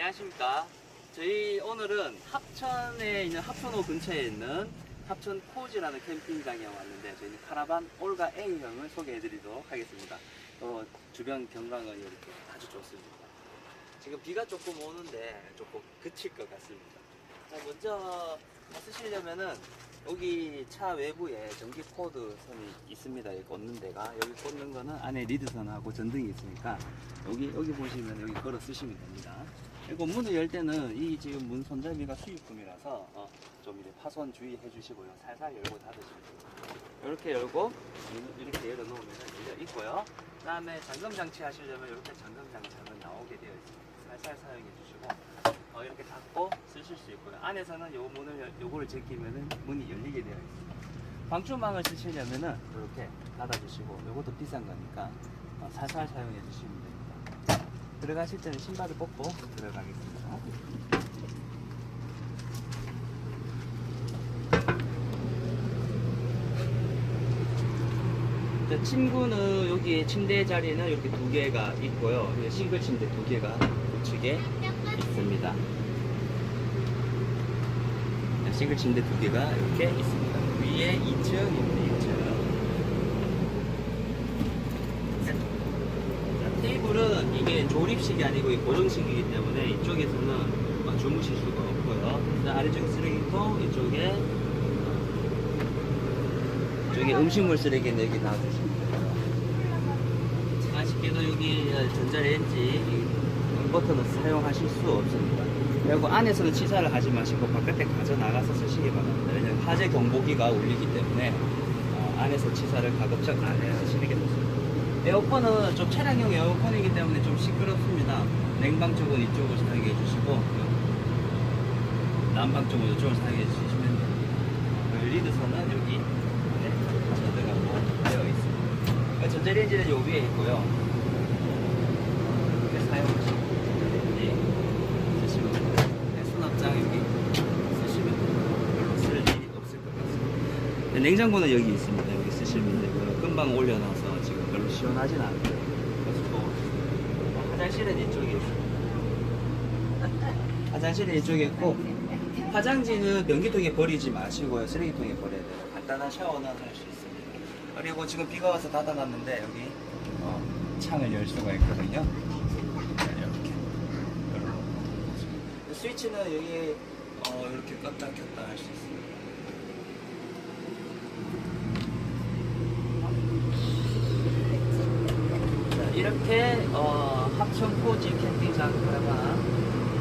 안녕하십니까. 저희 오늘은 합천에 있는 합천호 근처에 있는 합천 코지라는 캠핑장에 왔는데 저희는 카라반 올가 A형을 소개해 드리도록 하겠습니다. 또 주변 경관은 이렇게 아주 좋습니다. 지금 비가 조금 오는데 조금 그칠 것 같습니다. 자, 먼저 쓰시려면은 여기 차 외부에 전기 코드 선이 있습니다. 여기 꽂는 데가 여기 꽂는 거는 안에 리드선하고 전등이 있으니까 여기 여기 보시면 여기 걸어 쓰시면 됩니다. 그리고 문을 열 때는 이 지금 문 손잡이가 수입품이라서 어, 좀 이렇게 파손 주의해 주시고요. 살살 열고 닫으시면 됩니다. 이렇게 열고 이렇게 열어 놓으면 열려 있고요. 그다음에 잠금 장치 하시려면 이렇게 잠금 장치는 나오게 되어 있습니다. 살살 사용해 주시고 어, 이렇게 닫고 쓰실 수 있고요. 안에서는 요 문을 열- 요거를 제끼면은 문이 열리게 되어 있습니다. 방충망을 쓰시려면은 이렇게 닫아주시고 요것도 비싼 거니까 어, 살살 사용해 주시면 됩니다. 들어가실 때는 신발을 벗고 들어가겠습니다. 자, 침구는 여기 침대 자리는 이렇게 두 개가 있고요. 싱글 침대 두 개가 우측에 있습니다. 자, 싱글 침대 두 개가 이렇게 있습니다. 위에 2층입니다. 2층. 자, 테이블은 이게 조립식이 아니고 이 고정식이기 때문에 이쪽에서는 어, 주무실 수가 없고요. 자, 아래쪽에 쓰레기통, 이쪽에 이쪽에 음식물 쓰레기는 여기 놔두시면 돼요. 아쉽게도 여기 전자레인지 이 버튼을 사용하실 수 없습니다. 그리고 안에서는 치사를 하지 마시고 바깥에 가져 나가서 쓰시기 바랍니다. 왜냐하면 화재 경보기가 울리기 때문에 어, 안에서 치사를 가급적 안 하시는 게 좋습니다. 에어컨은 좀 차량용 에어컨이기 때문에 좀 시끄럽습니다. 냉방 쪽은 이쪽을 사용해 주시고 난방 쪽은 이쪽을 사용해 주시면 됩니다. 그 리드선은 여기 안에 전등하고 되어 있습니다. 그 전자레인지는 요 위에 있고요. 이렇게 사용하시면 전자레인지 쓰시면 됩니다. 네, 수납장 여기 쓰시면 됩니다. 별로 쓸 일이 없을 것 같습니다. 네, 냉장고는 여기 있습니다. 여기 쓰시면 되고요. 금방 올려놔서 지금 별로 시원하진 않고요. 그래서 또 화장실은 이쪽에 있습니다. 화장실은 이쪽에 있고 화장지는 변기통에 버리지 마시고요. 쓰레기통에 버려야 돼요. 간단한 샤워는 할 수 있습니다. 그리고 지금 비가 와서 닫아놨는데 여기 어, 창을 열 수가 있거든요. 자, 이렇게 스위치는 여기 어, 이렇게 껐다 켰다 할 수 있습니다. 자, 이렇게 어, 합천 코지 캠핑장 카라반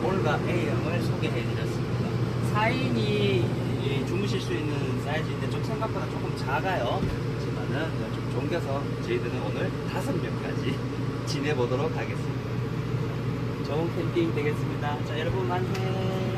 올가 A형을 소개해 드렸습니다. 4인이 주무실 수 있는 사이즈인데 좀 생각보다 조금 작아요. 하지만은 좀 좁겨서 저희들은 오늘 5명까지 지내보도록 하겠습니다. 좋은 캠핑 되겠습니다. 자, 여러분 만세.